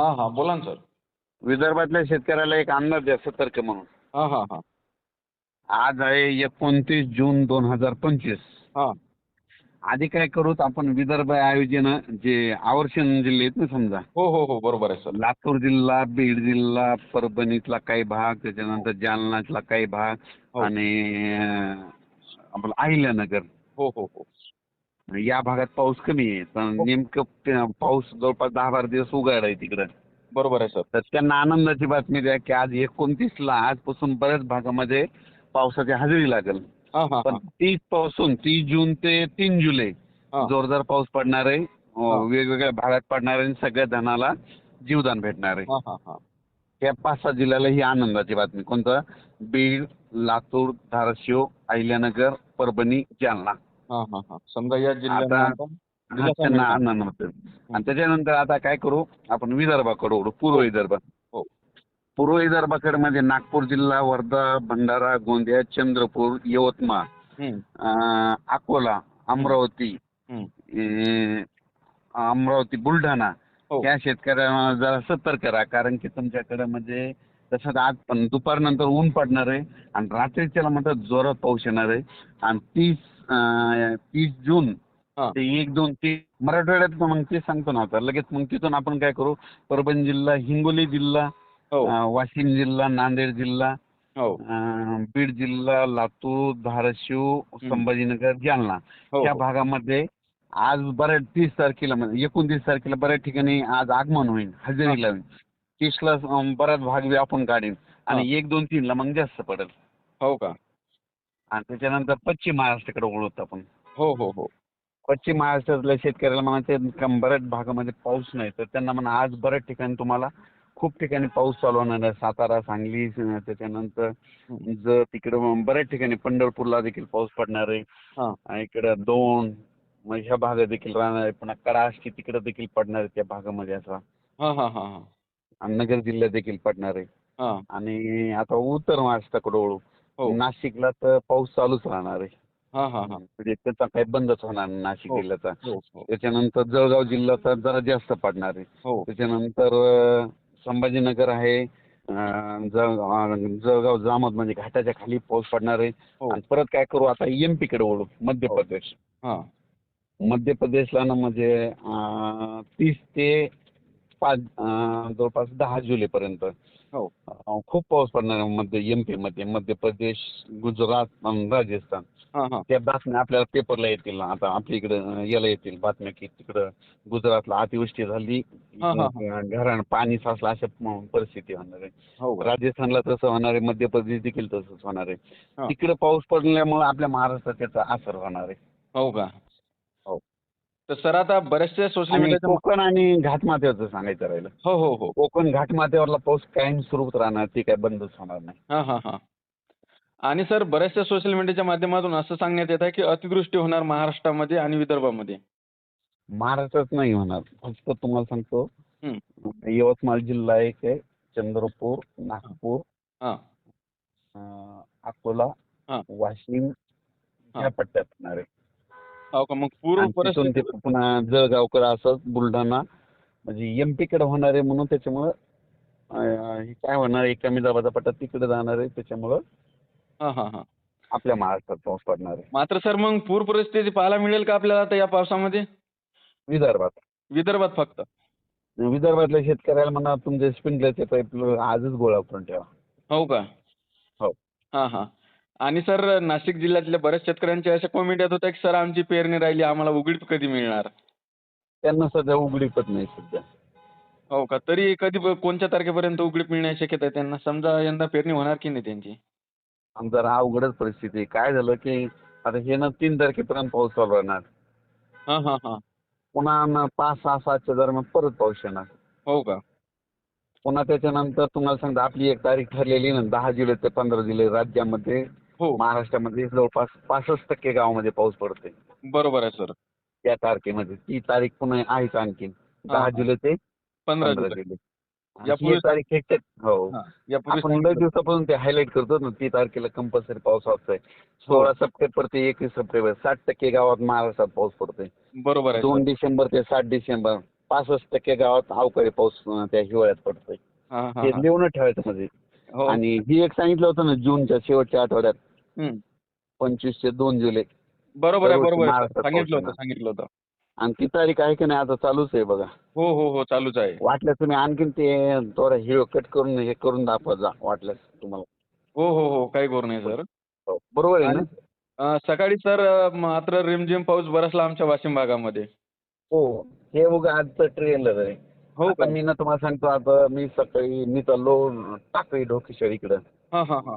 हा हा बोला ना सर. विदर्भातल्या शेतकऱ्याला एक अंदाज आहे सतर्क म्हणून. हा हा हा. आज आहे एकोणतीस जून दोन हजार पंचवीस. हा. आधी काय करूत आपण विदर्भ आयोजन जे आवर्षण जिल्हे आहेत ना समजा. हो हो हो बरोबर आहे सर. लातूर जिल्हा बीड जिल्हा परभणीतला काही भाग त्याच्यानंतर जालन्यातला काही भाग हो. आणि अं, आपलं अहिल्यानगर. हो हो हो. या भागात पाऊस कमी आहे. तर नेमकं ते- पाऊस जवळपास दहा बारा दिवस उघड आहे तिकडं. बरोबर आहे सर. तर त्यांना आनंदाची बातमी द्या की आज एकोणतीसला आजपासून बऱ्याच भागामध्ये पावसाची हजेरी लागेल. हा हा पण हा. तीसपासून तीस जून ते तीन जुलै हा. जोरदार पाऊस पडणार आहे. हा. वेगवेगळ्या भागात पडणार आहे आणि सगळ्या धनाला जीवदान भेटणार आहे. हा हा हा. या पाच सहा जिल्ह्याला ही आनंदाची बातमी. कोणतं? बीड लातूर धाराशिव अहिल्यानगर परभणी जालना. हा हा हा समजा या जिल्ह्यात हा, आणि त्याच्यानंतर आता काय करू? आपण विदर्भाकडे ओढू पूर्व विदर्भ. हो. पूर्व विदर्भाकडे म्हणजे नागपूर जिल्हा वर्धा भंडारा गोंदिया चंद्रपूर यवतमाळ अकोला अमरावती अमरावती बुलढाणा हो. या शेतकऱ्यांना जरा सतर्क राहा. कारण की तुमच्याकडे म्हणजे तसं आज पण दुपारनंतर ऊन पडणार आहे आणि रात्रीच्याला म्हणतात जोरात पाऊस येणार आहे. आणि तीस तीस जून हा. ते एक दोन तीन मराठवाड्यात मग ते सांगतो ना आता. लगेच मग तिथून आपण काय करू? परभणी जिल्हा हिंगोली जिल्हा हो. अं, वाशिम जिल्हा नांदेड जिल्हा हो. अं, बीड जिल्हा लातूर धाराशिव संभाजीनगर जालना. हो या हो. भागामध्ये आज बऱ्याच तीस तारखेला म्हणजे एकोणतीस तारखेला बऱ्याच ठिकाणी आज आगमन होईल हजेरी लावेल तीसला अं, बराच भाग व्यापून काढेल आणि एक दोन तीनला मग जास्त पडेल. हो का? आणि त्याच्यानंतर पश्चिम महाराष्ट्राकडे वळवतो आपण. हो हो हो. पश्चिम महाराष्ट्रातल्या शेतकऱ्याला म्हणायचं बऱ्याच भागामध्ये पाऊस नाही तर त्यांना म्हणा आज बऱ्याच ठिकाणी तुम्हाला खूप ठिकाणी पाऊस चालू होणार आहे. सातारा सांगली त्याच्यानंतर जर तिकडे बऱ्याच ठिकाणी पंढरपूरला देखील पाऊस पडणार आहे. इकडे दोन मग ह्या भागात देखील राहणार आहे. पुन्हा कडाष्टी तिकडे देखील पडणार आहे त्या भागामध्ये असा. हा हा हा हा. आणि नगर जिल्ह्यात देखील पडणार आहे. आणि आता उत्तर महाराष्ट्राकडे हो नाशिकला तर पाऊस चालूच राहणार आहे. हा हा हा. म्हणजे त्याचा काही बंदच होणार नाशिक हो. जिल्ह्याचा हो हो. त्याच्यानंतर जळगाव जिल्ह्याचा जरा जास्त पडणार आहे. हो. त्याच्यानंतर संभाजीनगर आहे. जळगाव जामोद म्हणजे घाटाच्या खाली पाऊस पडणार आहे. हो. आणि परत काय करू आता एमपी कडे वळू मध्य हो. प्रदेश. हा. मध्य प्रदेशला ना म्हणजे तीस ते पाच जवळपास दहा जुलैपर्यंत. हो. अं, खूप पाऊस पडणार आहे मध्य एमपी मध्ये मध्य प्रदेश गुजरात राजस्थान. हा हा. त्या बातम्या आपल्याला पेपरला येतील ना आता आपल्या इकडे याला येतील बातम्या की तिकडं गुजरातला अतिवृष्टी झाली हा, हा, घरानं पाणी साचलं अशा म- परिस्थिती होणार आहे. हो का? राजस्थानला तसं होणार आहे मध्य प्रदेश देखील तसंच होणार हा. आहे तिकडे पाऊस पडल्यामुळे आपल्या महाराष्ट्रात त्याचा असर होणार आहे. हो का? हो. तर सर आता बऱ्याचशा सोशल आणि मीडियाच्या कोकण आणि घाटमाथ्याचं सांगायचं राहिलं. हो हो हो. कोकण घाटमाथ्यावरला पाऊस कायम स्वरूपात राहणार ते काय बंदच होणार नाही. हा हा हा. आणि सर बऱ्याचशा सोशल मीडियाच्या माध्यमातून असं सांगण्यात येत आहे की अतिवृष्टी होणार महाराष्ट्रामध्ये आणि विदर्भामध्ये. महाराष्ट्रात नाही होणार. फक्त तुम्हाला सांगतो. यवतमाळ जिल्हा एक आहे चंद्रपूर नागपूर हा. अं, अकोला हा. वाशिम. ह्या पट्ट्यात होणार आहे. हो का? मग पूर्व आणि तिथून ते परिस्थिती पुन्हा जळगावकडे असं बुलढाणा म्हणजे एमपी कडे होणार आहे म्हणून त्याच्यामुळं अं, हे काय होणार आहे कमी दाबाचा पट्टा तिकडे जाणार आहे त्याच्यामुळं हा हा हा. आपल्या महाराष्ट्रात पाऊस पडणार आहे. मात्र सर मग पूर परिस्थिती पाहायला मिळेल का आपल्याला आता या पावसामध्ये? विदर्भात. विदर्भात फक्त. विदर्भातल्या शेतकऱ्याला म्हणा तुमचे स्प्रिंकलरचे पाईप आजच गोळा करून ठेवा. हो का? हो. हा हा. आणि सर नाशिक जिल्ह्यातल्या बऱ्याच शेतकऱ्यांच्या अशा कॉमेंट येत होत्या की सर आमची पेरणी राहिली आम्हाला उघडीप कधी मिळणार? त्यांना सध्या उघडीपच नाही सध्या. हो का? तरी कधी कोणत्या तारखेपर्यंत उघडीप मिळण्याची शक्यता आहे? त्यांना समजा यंदा पेरणी होणार की नाही त्यांची? आणि जरा अवघडच परिस्थिती आहे. काय झालं की आता हे ना तीन तारखेपर्यंत पाऊस चालू राहणार. हा हा हा. पुन्हा न पाच सहा सातच्या दरम्यान परत पाऊस येणार. हो का? पुन्हा त्याच्यानंतर तुम्हाला सांगतो आपली एक तारीख ठरलेली ना दहा जुलै ते पंधरा जुलै राज्यामध्ये महाराष्ट्रामध्ये जवळपास पासष्ट टक्के गावामध्ये पाऊस पडते बरोबर आहे सर. त्या तारखेमध्ये. ती तारीख पुन्हा आहेच आणखी दहा हा. जुलै ते पंधरा जुलै. ही तारीख एक हो. हा, आपण लय दिवसापासून ते हायलाईट करतो ना ती तारखेला कंपल्सरी पाऊस असतोय. सोळा सप्टेंबर ते एकवीस सप्टेंबर साठ टक्के गावात महाराष्ट्रात पाऊस पडतोय. बरोबर दोन. डिसेंबर ते सात डिसेंबर पासष्ट टक्के गावात अवकाळी पाऊस त्या हिवाळ्यात पडतोय. हा हा ते हा. लिहून ठेवायचं हो आणि ही एक सांगितलं होतं ना जूनच्या शेवटच्या आठवड्यात. पंचवीस ते दोन जुलै. बरोबर आहे बरोबर सांगितलं होतं सांगितलं होतं. आणि ती तारीख आहे की नाही आता चालूच आहे बघा. हो हो हो चालूच आहे. वाटलं तुम्ही आणखीन ते थोडं हे कट करून हे करून दाखवा जा वाटल्यास तुम्हाला. हो हो हो काही करू नये सर. हो. बरोबर आहे ना? सकाळी सर मात्र रिमझिम पाऊस बरसला आमच्या वाशिम भागामध्ये. हो हे बघा आजचं ट्रेलर आहे. हो आता का? मी ना तुम्हाला सांगतो आता मी सकाळी मी चाललो टाकळी ढोकेश्वर इकडं. हा हा हा.